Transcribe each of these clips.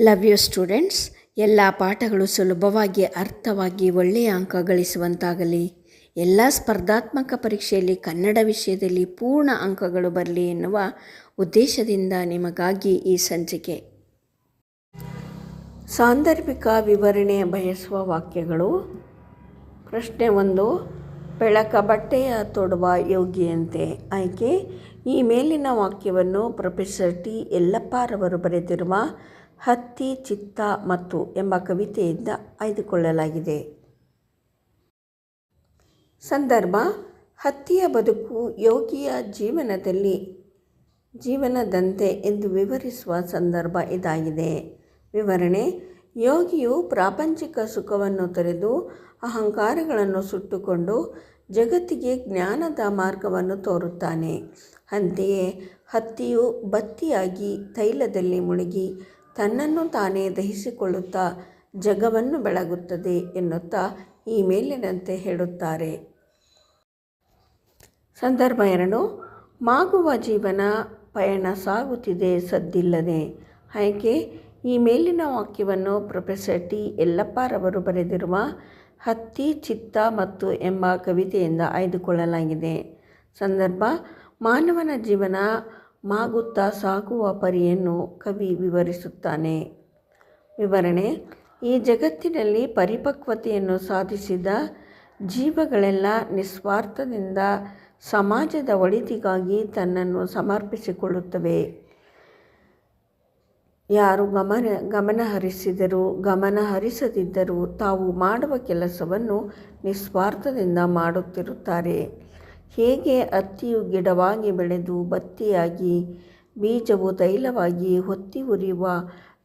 Love you students ಎಲ್ಲ ಪಾಠಗಳು ಸುಲಭವಾಗಿ, ಅರ್ಥವಾಗಿ, ಒಳ್ಳೆಯ ಅಂಕ ಗಳಿಸುವಂತಾಗಲಿ. ಎಲ್ಲ ಸ್ಪರ್ಧಾತ್ಮಕ ಪರೀಕ್ಷೆಯಲ್ಲಿ ಕನ್ನಡ ವಿಷಯದಲ್ಲಿ ಪೂರ್ಣ ಅಂಕಗಳು ಬರಲಿ ಎನ್ನುವ ಉದ್ದೇಶದಿಂದ ನಿಮಗಾಗಿ ಈ ಸಂಚಿಕೆ. ಸಾಂದರ್ಭಿಕ ವಿವರಣೆ ಬಯಸುವ ವಾಕ್ಯಗಳು. ಪ್ರಶ್ನೆ ಒಂದು, ಬೆಳಕ ಬಟ್ಟೆಯ ತೊಡುವ ಯೋಗಿಯಂತೆ. ಆಯ್ಕೆ, ಈ ಮೇಲಿನ ವಾಕ್ಯವನ್ನು ಪ್ರೊಫೆಸರ್ ಟಿ. ಯಲ್ಲಪ್ಪರವರು ಬರೆದಿರುವ ಹತ್ತಿ, ಚಿತ್ತ ಮತ್ತು ಎಂಬ ಕವಿತೆಯಿಂದ ಆಯ್ದುಕೊಳ್ಳಲಾಗಿದೆ. ಸಂದರ್ಭ, ಹತ್ತಿಯ ಬದುಕು ಯೋಗಿಯ ಜೀವನದಲ್ಲಿ ಜೀವನದಂತೆ ಎಂದು ವಿವರಿಸುವ ಸಂದರ್ಭ ಇದಾಗಿದೆ. ವಿವರಣೆ, ಯೋಗಿಯು ಪ್ರಾಪಂಚಿಕ ಸುಖವನ್ನು ತೊರೆದು ಅಹಂಕಾರಗಳನ್ನು ಸುಟ್ಟುಕೊಂಡು ಜಗತ್ತಿಗೆ ಜ್ಞಾನದ ಮಾರ್ಗವನ್ನು ತೋರುತ್ತಾನೆ. ಅಂತೆಯೇ, ಹತ್ತಿಯು ಬತ್ತಿಯಾಗಿ ತೈಲದಲ್ಲಿ ಮುಳುಗಿ ತನ್ನನ್ನು ತಾನೇ ದಹಿಸಿಕೊಳ್ಳುತ್ತಾ ಜಗವನ್ನು ಬೆಳಗುತ್ತದೆ ಎನ್ನುತ್ತಾ ಈ ಮೇಲಿನಂತೆ ಹೇಳುತ್ತಾರೆ. ಸಂದರ್ಭ ಎರಡು. ಮಾಗುವ ಜೀವನ ಪಯಣ ಸಾಗುತ್ತಿದೆ ಸದ್ದಿಲ್ಲದೆ. ಆಯ್ಕೆ ಈ ಮೇಲಿನ ವಾಕ್ಯವನ್ನು ಪ್ರೊಫೆಸರ್ ಟಿ. ಯಲ್ಲಪ್ಪರವರು ಬರೆದಿರುವ ಹತ್ತಿ, ಚಿತ್ತ ಮತ್ತು ಎಂಬ ಕವಿತೆಯಿಂದ ಆಯ್ದುಕೊಳ್ಳಲಾಗಿದೆ. ಸಂದರ್ಭ. ಮಾನವನ ಜೀವನ ಮಾಗುತ್ತಾ ಸಾಗುವ ಪರಿಯನ್ನು ಕವಿ ವಿವರಿಸುತ್ತಾನೆ. ವಿವರಣೆ, ಈ ಜಗತ್ತಿನಲ್ಲಿ ಪರಿಪಕ್ವತೆಯನ್ನು ಸಾಧಿಸಿದ ಜೀವಗಳೆಲ್ಲ ನಿಸ್ವಾರ್ಥದಿಂದ ಸಮಾಜದ ಒಳಿತಿಗಾಗಿ ತನ್ನನ್ನು ಸಮರ್ಪಿಸಿಕೊಳ್ಳುತ್ತವೆ. ಯಾರು ಗಮನ ಗಮನ ಹರಿಸಿದರೂ ಗಮನ ಹರಿಸದಿದ್ದರೂ ತಾವು ಮಾಡುವ ಕೆಲಸವನ್ನು ನಿಸ್ವಾರ್ಥದಿಂದ ಮಾಡುತ್ತಿರುತ್ತಾರೆ. ಹೇಗೆ ಹತ್ತಿಯು ಗಿಡವಾಗಿ ಬೆಳೆದು ಬತ್ತಿಯಾಗಿ ಬೀಜವು ತೈಲವಾಗಿ ಹೊತ್ತಿ ಉರಿಯುವ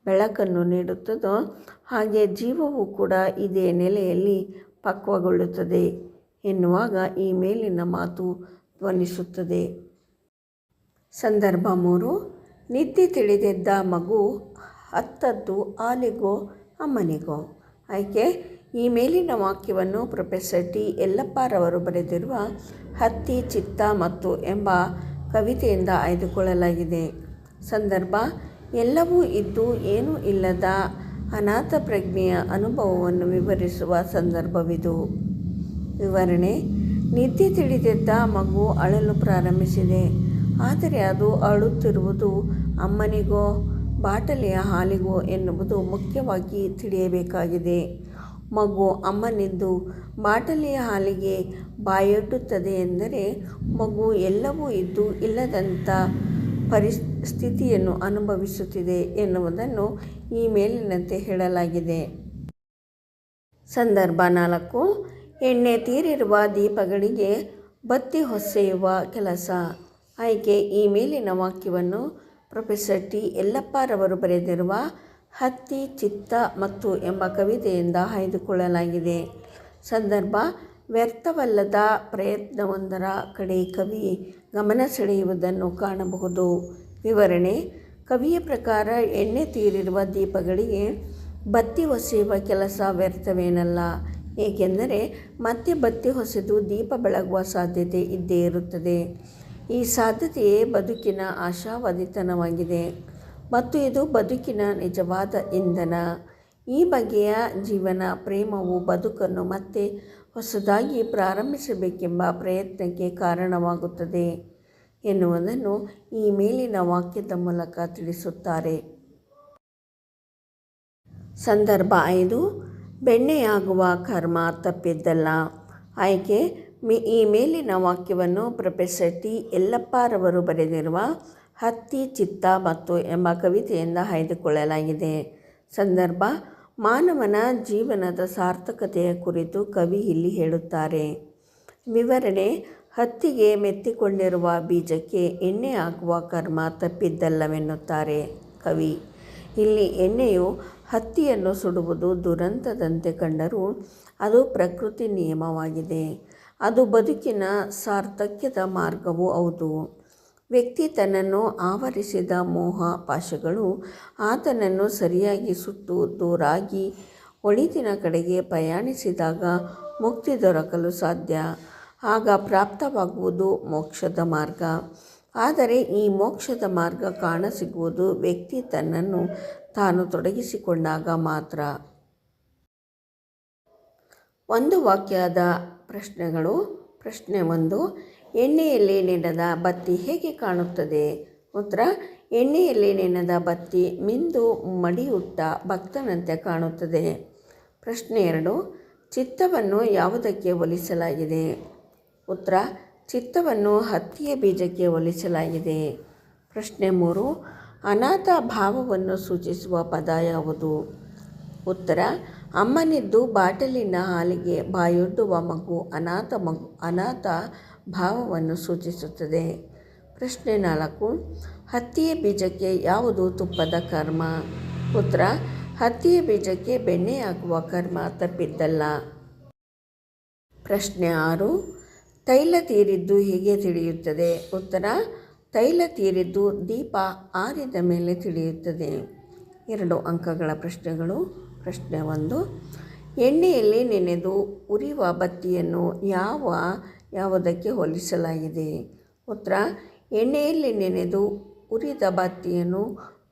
ಬೆಳಕನ್ನು ನೀಡುತ್ತದೋ, ಹಾಗೆ ಜೀವವು ಕೂಡ ಇದೇ ನೆಲೆಯಲ್ಲಿ ಪಕ್ವಗೊಳ್ಳುತ್ತದೆ ಎನ್ನುವಾಗ ಈ ಮೇಲಿನ ಮಾತು ಧ್ವನಿಸುತ್ತದೆ. ಸಂದರ್ಭ ಮೂರು. ನಿದ್ದೆ ತಿಳಿದಿದ್ದ ಮಗು ಹತ್ತದ್ದು ಆಲಿಗೋ ಅಮ್ಮನಿಗೋ. ಆಯ್ಕೆ ಈ ಮೇಲಿನ ವಾಕ್ಯವನ್ನು ಪ್ರೊಫೆಸರ್ ಟಿ. ಯಲ್ಲಪ್ಪರವರು ಬರೆದಿರುವ ಹತ್ತಿ, ಚಿತ್ತ ಮತ್ತು ಎಂಬ ಕವಿತೆಯಿಂದ ಆಯ್ದುಕೊಳ್ಳಲಾಗಿದೆ. ಸಂದರ್ಭ, ಎಲ್ಲವೂ ಇದ್ದು ಏನೂ ಇಲ್ಲದ ಅನಾಥ ಪ್ರಜ್ಞೆಯ ಅನುಭವವನ್ನು ವಿವರಿಸುವ ಸಂದರ್ಭವಿದು. ವಿವರಣೆ ನಿದ್ದೆ ತಿಳಿದಿದ್ದ ಮಗು ಅಳಲು ಪ್ರಾರಂಭಿಸಿದೆ. ಆದರೆ ಅದು ಅಳುತ್ತಿರುವುದು ಅಮ್ಮನಿಗೋ, ಬಾಟಲಿಯ ಹಾಲಿಗೋ ಎನ್ನುವುದು ಮುಖ್ಯವಾಗಿ ತಿಳಿಯಬೇಕಾಗಿದೆ. ಮಗು ಅಮ್ಮನಿದ್ದು ಬಾಟಲಿಯ ಹಾಲಿಗೆ ಬಾಯೊಡ್ಡುತ್ತದೆ ಎಂದರೆ ಮಗು ಎಲ್ಲವೂ ಇದ್ದು ಇಲ್ಲದಂಥ ಪರಿಸ್ಥಿತಿಯನ್ನು ಅನುಭವಿಸುತ್ತಿದೆ ಎನ್ನುವುದನ್ನು ಈ ಮೇಲಿನಂತೆ ಹೇಳಲಾಗಿದೆ. ಸಂದರ್ಭ ನಾಲ್ಕು. ಎಣ್ಣೆ ತೀರಿರುವ ದೀಪಗಳಿಗೆ ಬತ್ತಿ ಹೊಸೆಯುವ ಕೆಲಸ. ಆಯ್ಕೆ ಈ ಮೇಲಿನ ವಾಕ್ಯವನ್ನು ಪ್ರೊಫೆಸರ್ ಟಿ. ಯಲ್ಲಪ್ಪರವರು ಬರೆದಿರುವ ಹತ್ತಿ, ಚಿತ್ತ ಮತ್ತು ಎಂಬ ಕವಿತೆಯಿಂದ ಆಯ್ದುಕೊಳ್ಳಲಾಗಿದೆ. ಸಂದರ್ಭ, ವ್ಯರ್ಥವಲ್ಲದ ಪ್ರಯತ್ನವೊಂದರ ಕಡೆ ಕವಿ ಗಮನ ಸೆಳೆಯುವುದನ್ನು ಕಾಣಬಹುದು. ವಿವರಣೆ, ಕವಿಯ ಪ್ರಕಾರ ಎಣ್ಣೆ ತೀರಿರುವ ದೀಪಗಳಿಗೆ ಬತ್ತಿ ಹೊಸೆಯುವ ಕೆಲಸ ವ್ಯರ್ಥವೇನಲ್ಲ. ಏಕೆಂದರೆ ಮತ್ತೆ ಬತ್ತಿ ಹೊಸೆದು ದೀಪ ಬೆಳಗುವ ಸಾಧ್ಯತೆ ಇದ್ದೇ ಇರುತ್ತದೆ. ಈ ಸಾಧ್ಯತೆಯೇ ಬದುಕಿನ ಆಶಾವಾದಿತನವಾಗಿದೆ. ಮತ್ತು ಇದು ಬದುಕಿನ ನಿಜವಾದ ಇಂಧನ. ಈ ಬಗೆಯ ಜೀವನ ಪ್ರೇಮವು ಬದುಕನ್ನು ಮತ್ತೆ ಹೊಸದಾಗಿ ಪ್ರಾರಂಭಿಸಬೇಕೆಂಬ ಪ್ರಯತ್ನಕ್ಕೆ ಕಾರಣವಾಗುತ್ತದೆ ಎನ್ನುವುದನ್ನು ಈ ಮೇಲಿನ ವಾಕ್ಯದ ಮೂಲಕ ತಿಳಿಸುತ್ತಾರೆ. ಸಂದರ್ಭ ಐದು, ಬೆಣ್ಣೆಯಾಗುವ ಕರ್ಮ ತಪ್ಪಿದ್ದಲ್ಲ. ಆಯ್ಕೆ, ಈ ಮೇಲಿನ ವಾಕ್ಯವನ್ನು ಪ್ರೊಫೆಸರ್ ಟಿ. ಯಲ್ಲಪ್ಪರವರು ಬರೆದಿರುವ ಹತ್ತಿ, ಚಿತ್ತ ಮತ್ತು ಎಂಬ ಕವಿತೆಯಿಂದ ಆಯ್ದುಕೊಳ್ಳಲಾಗಿದೆ ಸಂದರ್ಭ, ಮಾನವನ ಜೀವನದ ಸಾರ್ಥಕತೆಯ ಕುರಿತು ಕವಿ ಇಲ್ಲಿ ಹೇಳುತ್ತಾರೆ. ವಿವರಣೆ, ಹತ್ತಿಗೆ ಮೆತ್ತಿಕೊಂಡಿರುವ ಬೀಜಕ್ಕೆ ಎಣ್ಣೆ ಹಾಕುವ ಕರ್ಮ ತಪ್ಪಿದ್ದಲ್ಲವೆನ್ನುತ್ತಾರೆ ಕವಿ. ಇಲ್ಲಿ ಎಣ್ಣೆಯು ಹತ್ತಿಯನ್ನು ಸುಡುವುದು ದುರಂತದಂತೆ ಕಂಡರೂ ಅದು ಪ್ರಕೃತಿ ನಿಯಮವಾಗಿದೆ. ಅದು ಬದುಕಿನ ಸಾರ್ಥಕ್ಯದ ಮಾರ್ಗವೂ ಹೌದು. ವ್ಯಕ್ತಿ ತನ್ನನ್ನು ಆವರಿಸಿದ ಮೋಹ ಪಾಶಗಳು ಆತನನ್ನು ಸರಿಯಾಗಿ ಸುತ್ತು ದೂರಾಗಿ ಒಳಿತಿನ ಕಡೆಗೆ ಪ್ರಯಾಣಿಸಿದಾಗ ಮುಕ್ತಿ ದೊರಕಲು ಸಾಧ್ಯ. ಆಗ ಪ್ರಾಪ್ತವಾಗುವುದು ಮೋಕ್ಷದ ಮಾರ್ಗ. ಆದರೆ ಈ ಮೋಕ್ಷದ ಮಾರ್ಗ ಕಾಣಸಿಗುವುದು ವ್ಯಕ್ತಿ ತನ್ನನ್ನು ತಾನು ತೊಡಗಿಸಿಕೊಂಡಾಗ ಮಾತ್ರ. ಒಂದು ವಾಕ್ಯದ ಪ್ರಶ್ನೆಗಳು. ಪ್ರಶ್ನೆ ಒಂದು ಎಣ್ಣೆಯಲ್ಲಿ ನೆನೆದ ಬತ್ತಿ ಹೇಗೆ ಕಾಣುತ್ತದೆ? ಉತ್ತರ, ಎಣ್ಣೆಯಲ್ಲಿ ನೆನೆದ ಬತ್ತಿ ಮಿಂದು ಮಡಿಯುಟ್ಟ ಭಕ್ತನಂತೆ ಕಾಣುತ್ತದೆ. ಪ್ರಶ್ನೆ ಎರಡು, ಚಿತ್ತವನ್ನು ಯಾವುದಕ್ಕೆ ಹೋಲಿಸಲಾಗಿದೆ ಉತ್ತರ, ಚಿತ್ತವನ್ನು ಹತ್ತಿಯ ಬೀಜಕ್ಕೆ ಹೋಲಿಸಲಾಗಿದೆ ಪ್ರಶ್ನೆ ಮೂರು, ಅನಾಥ ಭಾವವನ್ನು ಸೂಚಿಸುವ ಪದ ಯಾವುದು? ಉತ್ತರ, ಅಮ್ಮನಿದ್ದು ಬಾಟಲಿನ ಹಾಲಿಗೆ ಬಾಯೊಡ್ಡುವ ಮಗು ಅನಾಥ ಮಗು, ಅನಾಥ ಭಾವವನ್ನು ಸೂಚಿಸುತ್ತದೆ. ಪ್ರಶ್ನೆ ನಾಲ್ಕು, ಹತ್ತಿಯ ಬೀಜಕ್ಕೆ ಯಾವುದು ತುಪ್ಪದ ಕರ್ಮ? ಉತ್ತರ, ಹತ್ತಿಯ ಬೀಜಕ್ಕೆ ಬೆಣ್ಣೆ ಹಾಕುವ ಕರ್ಮ ತಪ್ಪಿದ್ದಲ್ಲ. ಪ್ರಶ್ನೆ ಆರು, ತೈಲ ತೀರಿದ್ದು ಹೇಗೆ ತಿಳಿಯುತ್ತದೆ? ಉತ್ತರ, ತೈಲ ತೀರಿದ್ದು ದೀಪ ಆರಿದ ಮೇಲೆ ತಿಳಿಯುತ್ತದೆ. ಎರಡು ಅಂಕಗಳ ಪ್ರಶ್ನೆಗಳು. ಪ್ರಶ್ನೆ ಒಂದು, ಎಣ್ಣೆಯಲ್ಲಿ ನೆನೆದು ಉರಿಯುವ ಬತ್ತಿಯನ್ನು ಯಾವ ಯಾವುದಕ್ಕೆ ಹೋಲಿಸಲಾಗಿದೆ? ಉತ್ತರ, ಎಣ್ಣೆಯಲ್ಲಿ ನೆನೆದು ಉರಿದ ಬತ್ತಿಯನ್ನು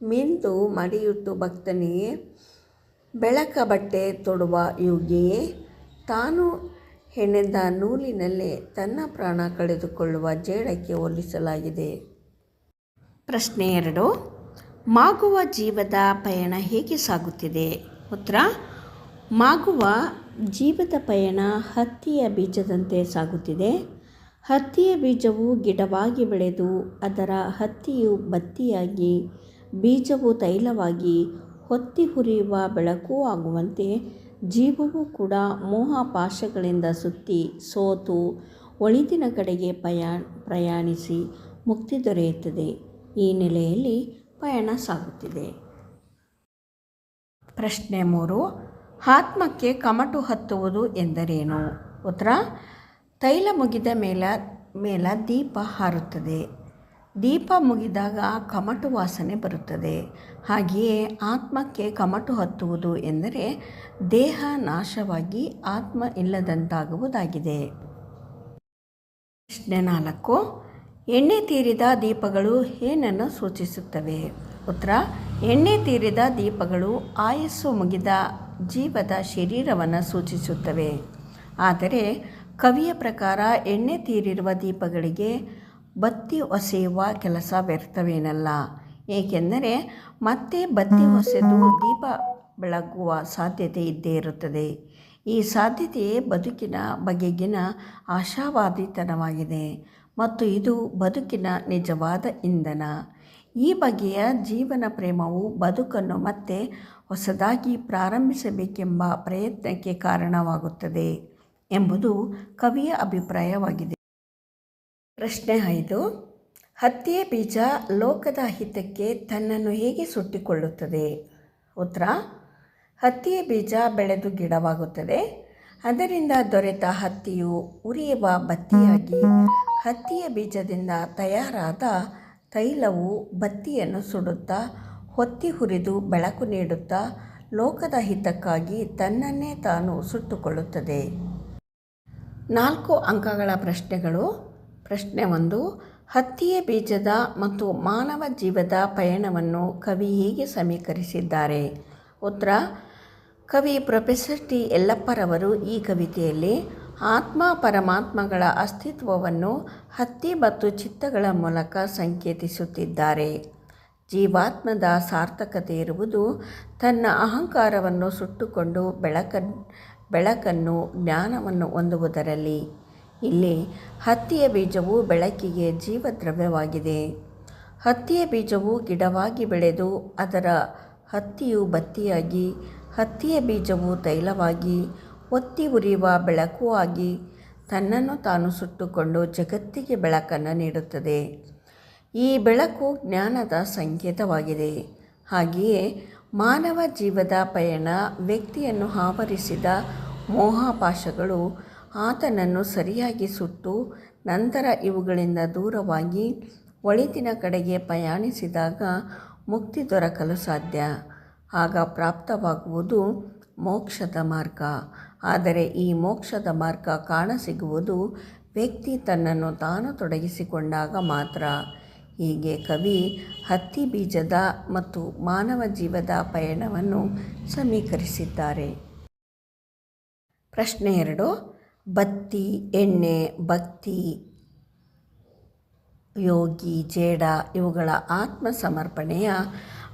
ಮಿಂದು ಮಡಿಯುಟ್ಟು ಭಕ್ತನಿಗೆ, ಬೆಳಕ ಬಟ್ಟೆ ತೊಡುವ ಯೋಗಿಯೇ, ತಾನು ಹೆಣೆದ ನೂಲಿನಲ್ಲೇ ತನ್ನ ಪ್ರಾಣ ಕಳೆದುಕೊಳ್ಳುವ ಜೇಡಕ್ಕೆ ಹೋಲಿಸಲಾಗಿದೆ. ಪ್ರಶ್ನೆ ಎರಡು, ಮಾಗುವ ಜೀವದ ಪಯಣ ಹೇಗೆ ಸಾಗುತ್ತಿದೆ? ಉತ್ತರ ಮಾಗುವ ಜೀವದ ಪಯಣ ಹತ್ತಿಯ ಬೀಜದಂತೆ ಸಾಗುತ್ತಿದೆ. ಹತ್ತಿಯ ಬೀಜವು ಗಿಡವಾಗಿ ಬೆಳೆದು ಅದರ ಹತ್ತಿಯು ಬತ್ತಿಯಾಗಿ ಬೀಜವು ತೈಲವಾಗಿ ಹೊತ್ತಿ ಹುರಿಯುವ ಬೆಳಕು ಆಗುವಂತೆ ಜೀವವು ಕೂಡ ಮೋಹ ಪಾಶಗಳಿಂದ ಸುತ್ತಿ ಸೋತು ಒಳಿತಿನ ಕಡೆಗೆ ಪಯಾ ಪ್ರಯಾಣಿಸಿ ಮುಕ್ತಿ ದೊರೆಯುತ್ತದೆ. ಈ ನೆಲೆಯಲ್ಲಿ ಪಯಣ ಸಾಗುತ್ತಿದೆ. ಪ್ರಶ್ನೆ ಮೂರು. ಆತ್ಮಕ್ಕೆ ಕಮಟು ಹತ್ತುವುದು ಎಂದರೇನು? ಉತ್ತರ, ತೈಲ ಮುಗಿದ ಮೇಲ ಮೇಲ ದೀಪ ಹಾರುತ್ತದೆ. ದೀಪ ಮುಗಿದಾಗ ಕಮಟು ವಾಸನೆ ಬರುತ್ತದೆ. ಹಾಗೆಯೇ ಆತ್ಮಕ್ಕೆ ಕಮಟು ಹತ್ತುವುದು ಎಂದರೆ ದೇಹ ನಾಶವಾಗಿ ಆತ್ಮ ಇಲ್ಲದಂತಾಗುವುದಾಗಿದೆ. ಪ್ರಶ್ನೆ ನಾಲ್ಕು, ಎಣ್ಣೆ ತೀರಿದ ದೀಪಗಳು ಏನನ್ನು ಸೂಚಿಸುತ್ತವೆ? ಉತ್ತರ, ಎಣ್ಣೆ ತೀರಿದ ದೀಪಗಳು ಆಯಸ್ಸು ಮುಗಿದ ಜೀವದ ಶರೀರವನ್ನು ಸೂಚಿಸುತ್ತವೆ. ಆದರೆ, ಕವಿಯ ಪ್ರಕಾರ ಎಣ್ಣೆ ತೀರಿರುವ ದೀಪಗಳಿಗೆ ಬತ್ತಿ ಒಸೆಯುವ ಕೆಲಸ ವ್ಯರ್ಥವೇನಲ್ಲ. ಏಕೆಂದರೆ, ಮತ್ತೆ ಬತ್ತಿ ಒಸೆದು ದೀಪ ಬೆಳಗುವ ಸಾಧ್ಯತೆ ಇದ್ದೇ ಇರುತ್ತದೆ. ಈ ಸಾಧ್ಯತೆಯೇ ಬದುಕಿನ ಬಗೆಗಿನ ಆಶಾವಾದಿತನವಾಗಿದೆ. ಮತ್ತು ಇದು ಬದುಕಿನ ನಿಜವಾದ ಇಂಧನ. ಈ ಬಗೆಯ ಜೀವನ ಪ್ರೇಮವು ಬದುಕನ್ನು ಮತ್ತೆ ಹೊಸದಾಗಿ ಪ್ರಾರಂಭಿಸಬೇಕೆಂಬ ಪ್ರಯತ್ನಕ್ಕೆ ಕಾರಣವಾಗುತ್ತದೆ ಎಂಬುದು ಕವಿಯ ಅಭಿಪ್ರಾಯವಾಗಿದೆ. ಪ್ರಶ್ನೆ ಐದು ಹತ್ತಿಯ ಬೀಜ ಲೋಕದ ಹಿತಕ್ಕೆ ತನ್ನನ್ನು ಹೇಗೆ ಸುಟ್ಟಿಕೊಳ್ಳುತ್ತದೆ? ಉತ್ತರ ಹತ್ತಿಯ ಬೀಜ ಬೆಳೆದು ಗಿಡವಾಗುತ್ತದೆ. ಅದರಿಂದ ದೊರೆತ ಹತ್ತಿಯು ಉರಿಯುವ ಬತ್ತಿಯಾಗಿ ಹತ್ತಿಯ ಬೀಜದಿಂದ ತಯಾರಾದ ತೈಲವು ಬತ್ತಿಯನ್ನು ಸುಡುತ್ತಾ, ಹೊತ್ತಿ ಹುರಿದು ಬೆಳಕು ನೀಡುತ್ತಾ, ಲೋಕದ ಹಿತಕ್ಕಾಗಿ ತನ್ನನ್ನೇ ತಾನು ಸುಟ್ಟುಕೊಳ್ಳುತ್ತದೆ. ನಾಲ್ಕು ಅಂಕಗಳ ಪ್ರಶ್ನೆಗಳು. ಪ್ರಶ್ನೆ ಒಂದು, ಹತ್ತಿಯ ಬೀಜದ ಮತ್ತು ಮಾನವ ಜೀವದ ಪಯಣವನ್ನು ಕವಿ ಹೀಗೆ ಸಮೀಕರಿಸಿದ್ದಾರೆ. ಉತ್ತರ, ಕವಿ ಪ್ರೊಫೆಸರ್ ಟಿ. ಯಲ್ಲಪ್ಪರವರು ಈ ಕವಿತೆಯಲ್ಲಿ ಆತ್ಮ ಪರಮಾತ್ಮಗಳ ಅಸ್ತಿತ್ವವನ್ನು ಹತ್ತಿ ಮತ್ತು ಚಿತ್ತಗಳ ಮೂಲಕ ಸಂಕೇತಿಸುತ್ತಿದ್ದಾರೆ. ಜೀವಾತ್ಮದ ಸಾರ್ಥಕತೆ ಇರುವುದು ತನ್ನ ಅಹಂಕಾರವನ್ನು ಸುಟ್ಟುಕೊಂಡು ಬೆಳಕ ಬೆಳಕನ್ನು, ಜ್ಞಾನವನ್ನು ಹೊಂದುವುದರಲ್ಲಿ. ಇಲ್ಲಿ ಹತ್ತಿಯ ಬೀಜವು ಬೆಳಕಿಗೆ ಜೀವದ್ರವ್ಯವಾಗಿದೆ. ಹತ್ತಿಯ ಬೀಜವು ಗಿಡವಾಗಿ ಬೆಳೆದು ಅದರ ಹತ್ತಿಯು ಬತ್ತಿಯಾಗಿ, ಹತ್ತಿಯ ಬೀಜವು ತೈಲವಾಗಿ ಒತ್ತಿ ಉರಿಯುವ ಬೆಳಕು ಆಗಿ ತನ್ನನ್ನು ತಾನು ಸುಟ್ಟುಕೊಂಡು ಜಗತ್ತಿಗೆ ಬೆಳಕನ್ನು ನೀಡುತ್ತದೆ. ಈ ಬೆಳಕು ಜ್ಞಾನದ ಸಂಕೇತವಾಗಿದೆ. ಹಾಗೆಯೇ ಮಾನವ ಜೀವದ ಪಯಣ ವ್ಯಕ್ತಿಯನ್ನು ಆವರಿಸಿದ ಮೋಹಾಪಾಶಗಳು ಆತನನ್ನು ಸರಿಯಾಗಿ ಸುಟ್ಟು ನಂತರ ಇವುಗಳಿಂದ ದೂರವಾಗಿ ಒಳಿತಿನ ಕಡೆಗೆ ಪ್ರಯಾಣಿಸಿದಾಗ ಮುಕ್ತಿ ದೊರಕಲು ಸಾಧ್ಯ. ಆಗ ಪ್ರಾಪ್ತವಾಗುವುದು ಮೋಕ್ಷದ ಮಾರ್ಗ. ಆದರೆ ಈ ಮೋಕ್ಷದ ಮಾರ್ಗ ಕಾಣಸಿಗುವುದು ವ್ಯಕ್ತಿ ತನ್ನನ್ನು ತಾನು ತೊಡಗಿಸಿಕೊಂಡಾಗ ಮಾತ್ರ. ಹೀಗೆ ಕವಿ ಹತ್ತಿ ಬೀಜದ ಮತ್ತು ಮಾನವ ಜೀವದ ಪಯಣವನ್ನು ಸಮೀಕರಿಸಿದ್ದಾರೆ. ಪ್ರಶ್ನೆ ಎರಡು, ಬತ್ತಿ, ಎಣ್ಣೆ, ಭಕ್ತಿ, ಯೋಗಿ, ಜೇಡ ಇವುಗಳ ಆತ್ಮ ಸಮರ್ಪಣೆಯ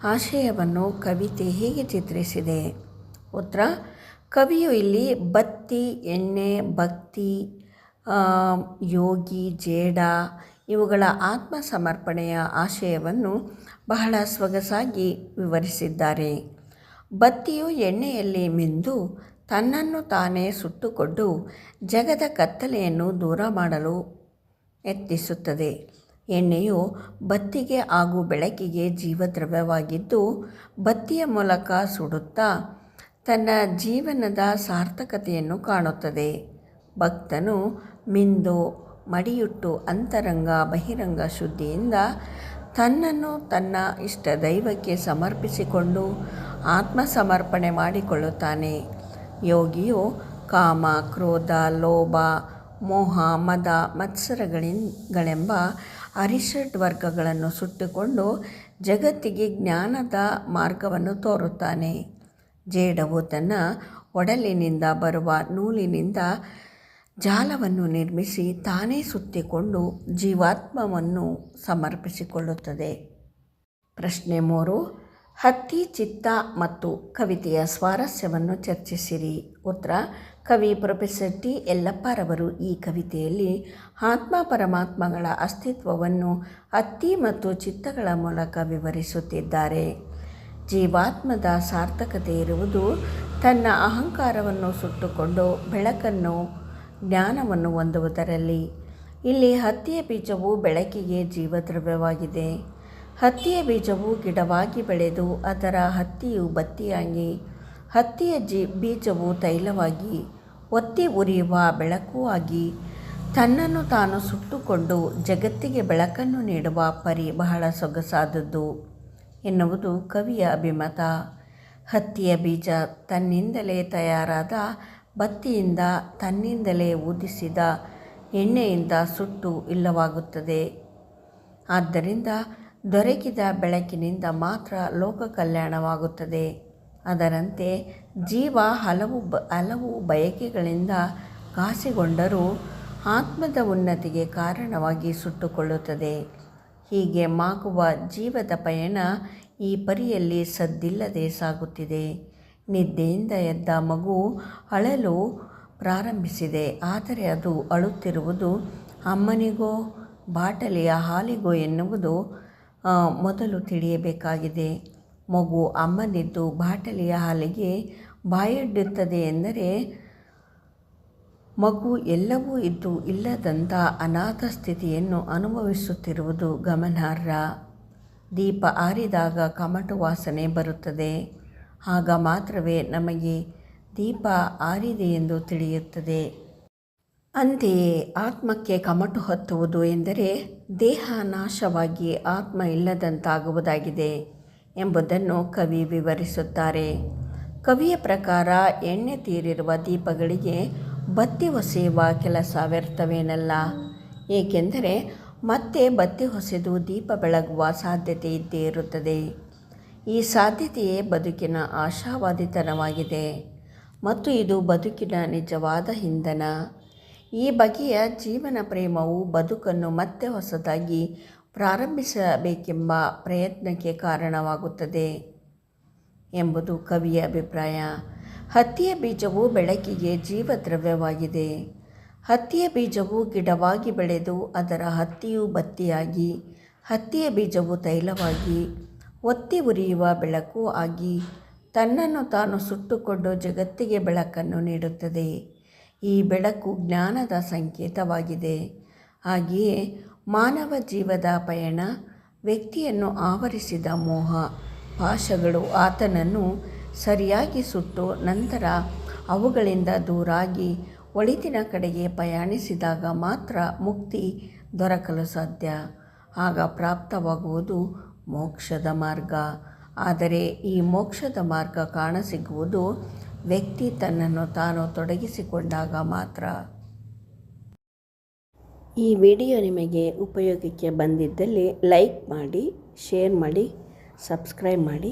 ಆಶಯವನ್ನು ಕವಿತೆ ಹೇಗೆ ಚಿತ್ರಿಸಿದೆ? ಉತ್ತರ ಕವಿಯು ಇಲ್ಲಿ ಬತ್ತಿ, ಎಣ್ಣೆ, ಭಕ್ತಿ ಯೋಗಿ, ಜೇಡ ಇವುಗಳ ಆತ್ಮ ಸಮರ್ಪಣೆಯ ಆಶಯವನ್ನು ಬಹಳ ಸೊಗಸಾಗಿ ವಿವರಿಸಿದ್ದಾರೆ. ಬತ್ತಿಯು ಎಣ್ಣೆಯಲ್ಲಿ ಮಿಂದು ತನ್ನನ್ನು ತಾನೇ ಸುಟ್ಟುಕೊಂಡು ಜಗದ ಕತ್ತಲೆಯನ್ನು ದೂರ ಮಾಡಲು ಯತ್ನಿಸುತ್ತದೆ. ಎಣ್ಣೆಯು ಬತ್ತಿಗೆ ಹಾಗೂ ಬೆಳಕಿಗೆ ಜೀವದ್ರವ್ಯವಾಗಿದ್ದು ಬತ್ತಿಯ ಮೂಲಕ ಸುಡುತ್ತಾ ತನ್ನ ಜೀವನದ ಸಾರ್ಥಕತೆಯನ್ನು ಕಾಣುತ್ತದೆ. ಭಕ್ತನು ಮಿಂದು ಮಡಿಯುಟ್ಟು ಅಂತರಂಗ ಬಹಿರಂಗ ಶುದ್ಧಿಯಿಂದ ತನ್ನನ್ನು ತನ್ನ ಇಷ್ಟ ದೈವಕ್ಕೆ ಸಮರ್ಪಿಸಿಕೊಂಡು ಆತ್ಮ ಸಮರ್ಪಣೆ ಮಾಡಿಕೊಳ್ಳುತ್ತಾನೆ. ಯೋಗಿಯು ಕಾಮ, ಕ್ರೋಧ, ಲೋಭ, ಮೋಹ, ಮದ ಮತ್ಸರಗಳಿಂಗಳೆಂಬ ಅರಿಷಡ್ ವರ್ಗಗಳನ್ನು ಸುಟ್ಟುಕೊಂಡು ಜಗತ್ತಿಗೆ ಜ್ಞಾನದ ಮಾರ್ಗವನ್ನು ತೋರುತ್ತಾನೆ. ಜೇಡವು ತನ್ನ ಒಡಲಿನಿಂದ ಬರುವ ನೂಲಿನಿಂದ ಜಾಲವನ್ನು ನಿರ್ಮಿಸಿ ತಾನೇ ಸುತ್ತಿಕೊಂಡು ಜೀವಾತ್ಮವನ್ನು ಸಮರ್ಪಿಸಿಕೊಳ್ಳುತ್ತದೆ. ಪ್ರಶ್ನೆ ಮೂರು, ಹತ್ತಿ, ಚಿತ್ತ ಮತ್ತು ಕವಿತೆಯ ಸ್ವಾರಸ್ಯವನ್ನು ಚರ್ಚಿಸಿರಿ. ಉತ್ತರ, ಕವಿ ಪ್ರೊಫೆಸರ್ ಟಿ. ಯಲ್ಲಪ್ಪರವರು ಈ ಕವಿತೆಯಲ್ಲಿ ಆತ್ಮ ಪರಮಾತ್ಮಗಳ ಅಸ್ತಿತ್ವವನ್ನು ಹತ್ತಿ ಮತ್ತು ಚಿತ್ತಗಳ ಮೂಲಕ ವಿವರಿಸುತ್ತಿದ್ದಾರೆ. ಜೀವಾತ್ಮದ ಸಾರ್ಥಕತೆ ಇರುವುದು ತನ್ನ ಅಹಂಕಾರವನ್ನು ಸುಟ್ಟುಕೊಂಡು ಬೆಳಕನ್ನು, ಜ್ಞಾನವನ್ನು ಹೊಂದುವುದರಲ್ಲಿ. ಇಲ್ಲಿ ಹತ್ತಿಯ ಬೀಜವು ಬೆಳಕಿಗೆ ಜೀವದ್ರವ್ಯವಾಗಿದೆ. ಹತ್ತಿಯ ಬೀಜವು ಗಿಡವಾಗಿ ಬೆಳೆದು ಅದರ ಹತ್ತಿಯು ಬತ್ತಿಯಾಗಿ, ಹತ್ತಿಯ ಜಿ, ಬೀಜವು ತೈಲವಾಗಿ, ಒತ್ತಿ ಉರಿಯುವ ಬೆಳಕು ಆಗಿ, ತನ್ನನ್ನು ತಾನು ಸುಟ್ಟುಕೊಂಡು ಜಗತ್ತಿಗೆ ಬೆಳಕನ್ನು ನೀಡುವ ಪರಿ ಬಹಳ ಸೊಗಸಾದದ್ದು. ಎನ್ನುವುದು ಕವಿಯ ಅಭಿಮತ. ಹತ್ತಿಯ ಬೀಜ ತನ್ನಿಂದಲೇ ತಯಾರಾದ, ಬತ್ತಿಯಿಂದ ತನ್ನಿಂದಲೇ ಊದಿಸಿದ, ಎಣ್ಣೆಯಿಂದ ಸುಟ್ಟು ಇಲ್ಲವಾಗುತ್ತದೆ. ಆದ್ದರಿಂದ ದೊರಕಿದ ಬೆಳಕಿನಿಂದ ಮಾತ್ರ ಲೋಕ ಕಲ್ಯಾಣವಾಗುತ್ತದೆ ಅದರಂತೆ ಜೀವ ಹಲವು ಬ, ಹಲವು ಬಯಕೆಗಳಿಂದ ಕಾಸಿಗೊಂಡರೂ ಆತ್ಮದ ಉನ್ನತಿಗೆ ಕಾರಣವಾಗಿ ಸುಟ್ಟುಕೊಳ್ಳುತ್ತದೆ. ಹೀಗೆ ಮಾಗುವ ಜೀವದ ಪಯಣ ಈ ಪರಿಯಲ್ಲಿ ಸದ್ದಿಲ್ಲದೆ ಸಾಗುತ್ತಿದೆ. ನಿದ್ದೆಯಿಂದ ಎದ್ದ ಮಗು ಅಳಲು ಪ್ರಾರಂಭಿಸಿದೆ. ಆದರೆ ಅದು ಅಳುತ್ತಿರುವುದು ಅಮ್ಮನಿಗೋ, ಬಾಟಲಿಯ ಹಾಲಿಗೋ ಎನ್ನುವುದು ಮೊದಲು ತಿಳಿಯಬೇಕಾಗಿದೆ. ಮಗು ಅಮ್ಮನಿದ್ದು ಬಾಟಲಿಯ ಹಾಲಿಗೆ ಬಾಯೊಡ್ಡುತ್ತದೆ ಎಂದರೆ ಮಗು ಎಲ್ಲವೂ ಇದ್ದು ಇಲ್ಲದಂಥ ಅನಾಥ ಸ್ಥಿತಿಯನ್ನು ಅನುಭವಿಸುತ್ತಿರುವುದು ಗಮನಾರ್ಹ. ದೀಪ ಆರಿದಾಗ ಕಮಟು ವಾಸನೆ ಬರುತ್ತದೆ. ಆಗ ಮಾತ್ರವೇ ನಮಗೆ ದೀಪ ಆರಿದೆ ಎಂದು ತಿಳಿಯುತ್ತದೆ. ಅಂತೆಯೇ ಆತ್ಮಕ್ಕೆ ಕಮಟು ಹತ್ತುವುದು ಎಂದರೆ ದೇಹ ನಾಶವಾಗಿ ಆತ್ಮ ಇಲ್ಲದಂತಾಗುವುದಾಗಿದೆ ಎಂಬುದನ್ನು ಕವಿ ವಿವರಿಸುತ್ತಾರೆ. ಕವಿಯ ಪ್ರಕಾರ ಎಣ್ಣೆ ತೀರಿರುವ ದೀಪಗಳಿಗೆ ಬತ್ತಿ ಹೊಸೆಯುವ ಕೆಲಸ ವ್ಯರ್ಥವೇನಲ್ಲ? ಏಕೆಂದರೆ ಮತ್ತೆ ಬತ್ತಿ ಹೊಸೆದು ದೀಪ ಬೆಳಗುವ ಸಾಧ್ಯತೆ ಇದ್ದೇ ಇರುತ್ತದೆ. ಈ ಸಾಧ್ಯತೆಯೇ ಬದುಕಿನ ಆಶಾವಾದಿತನವಾಗಿದೆ. ಮತ್ತು ಇದು ಬದುಕಿನ ನಿಜವಾದ ಇಂಧನ. ಈ ಬಗೆಯ ಜೀವನ ಪ್ರೇಮವು ಬದುಕನ್ನು ಮತ್ತೆ ಹೊಸದಾಗಿ ಪ್ರಾರಂಭಿಸಬೇಕೆಂಬ ಪ್ರಯತ್ನಕ್ಕೆ ಕಾರಣವಾಗುತ್ತದೆ ಎಂಬುದು ಕವಿಯ ಅಭಿಪ್ರಾಯ. ಹತ್ತಿಯ ಬೀಜವು ಬೆಳಕಿಗೆ ಜೀವದ್ರವ್ಯವಾಗಿದೆ. ಹತ್ತಿಯ ಬೀಜವು ಗಿಡವಾಗಿ ಬೆಳೆದು ಅದರ ಹತ್ತಿಯು ಬತ್ತಿಯಾಗಿ, ಹತ್ತಿಯ ಬೀಜವು ತೈಲವಾಗಿ, ಒತ್ತಿ ಉರಿಯುವ ಬೆಳಕು ಆಗಿ, ತನ್ನನ್ನು ತಾನು ಸುಟ್ಟುಕೊಂಡು ಜಗತ್ತಿಗೆ ಬೆಳಕನ್ನು ನೀಡುತ್ತದೆ. ಈ ಬೆಳಕು ಜ್ಞಾನದ ಸಂಕೇತವಾಗಿದೆ. ಹಾಗೆಯೇ ಮಾನವ ಜೀವದ ಪಯಣ, ವ್ಯಕ್ತಿಯನ್ನು ಆವರಿಸಿದ ಮೋಹ ಪಾಶಗಳು ಆತನನ್ನು ಸರಿಯಾಗಿ ಸುಟ್ಟು ನಂತರ ಅವುಗಳಿಂದ ದೂರಾಗಿ ಒಳಿತಿನ ಕಡೆಗೆ ಪ್ರಯಾಣಿಸಿದಾಗ ಮಾತ್ರ ಮುಕ್ತಿ ದೊರಕಲು ಸಾಧ್ಯ. ಆಗ ಪ್ರಾಪ್ತವಾಗುವುದು ಮೋಕ್ಷದ ಮಾರ್ಗ. ಆದರೆ ಈ ಮೋಕ್ಷದ ಮಾರ್ಗ ಕಾಣಸಿಗುವುದು ವ್ಯಕ್ತಿ ತನ್ನನ್ನು ತಾನು ತೊಡಗಿಸಿಕೊಂಡಾಗ ಮಾತ್ರ. ಈ ವಿಡಿಯೋ ನಿಮಗೆ ಉಪಯೋಗಕ್ಕೆ ಬಂದಿದ್ದಲ್ಲಿ ಲೈಕ್ ಮಾಡಿ, ಶೇರ್ ಮಾಡಿ, ಸಬ್ಸ್ಕ್ರೈಬ್ ಮಾಡಿ.